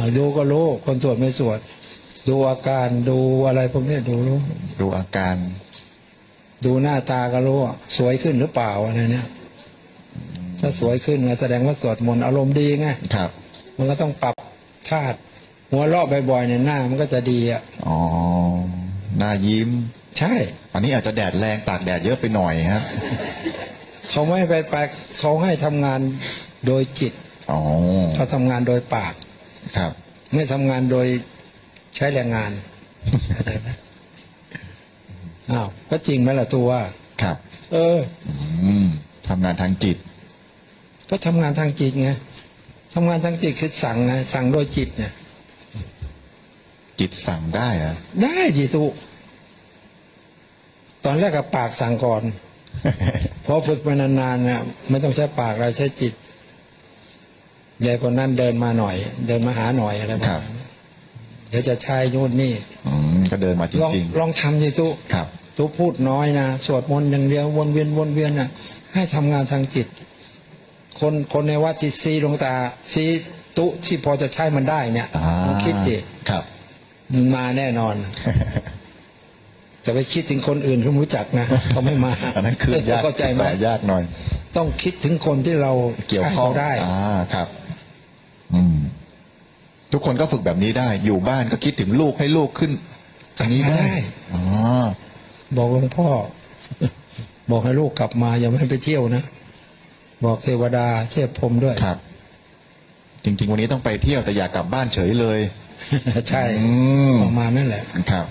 อ่าดูก็รู้คนสวดไม่สวด ดูอาการดูอะไรพวกนี้ดูรู้ดูอาการ ดูหน้าตาก็รู้ว่าสวยขึ้นหรือเปล่าอะไรเนี่ยถ้าสวยขึ้นก็แสดงว่าสวดมนต์อารมณ์ดีไงครับ มันก็ต้องปรับธาตุหัวเราะบ่อยๆเนี่ยหน้ามันก็จะดีอะอ๋อหน้ายิ้ม ใช่ อันนี้อาจจะแดดแรงตากแดดเยอะไปหน่อยครับเขาไม่ไปไปเขาให้ทำงานโดยจิตอ๋อเขาทำงานโดยปาก ครับ ไม่ทำงานโดยใช้แรงงานเข้าใจไหมอ้าวก็จริงไหมล่ะตัวว่าครับ เออ อืมทำงานทางจิต ก็ทำงานทางจิตไงทำงานทางจิตคือสั่งไงสั่งโดยจิตเนี่ยจิตสั่งได้นะได้ดิทุตอนแรกกับปากสั่งก่อน พอฝึกไปนานๆเนี่ยไม่ต้องใช้ปากเราใช้จิต ยายคนนั้นเดินมาหน่อย เดินมาหาหน่อยอะไรประมาณนั้นเดี๋ยวจะใช้นู่นนี่อืมก็เดินมาจลองริงลองทำดิทุๆครับทุพูดน้อยนะสวดมนต์อย่างเดียววนเวียนวนเวียนนะให้ทำงานทางจิต คนคนในวัดที่ซีหลวงตาซีตุที่พอจะใช้มันได้เนี่ยอ่าลองคิดดิครับมันมาแน่นอนจะไปคิดถึงคนอื่นเขาไม่รู้จักนะเขาไม่มาอันนั้นคือยากเข้าใจไหมแต่ยากหน่อย ต้องคิดถึงคนที่เราเกี่ยวข้องใช้ขาได้อ่าครับอืม ทุกคนก็ฝึกแบบนี้ได้ อยู่บ้านก็คิดถึงลูกให้ลูกขึ้นอันนี้ได้อ๋อบอกหลวงพ่อ บอกให้ลูกกลับมาอย่าไม่ให้ไปเที่ยวนะ บอกเทวดาเทพพรหมด้วยครับ จริง ๆ วันนี้ต้องไปเที่ยวแต่อยากกลับบ้านเฉยเลย ใช่อืมประมาณนั่นแหละครับ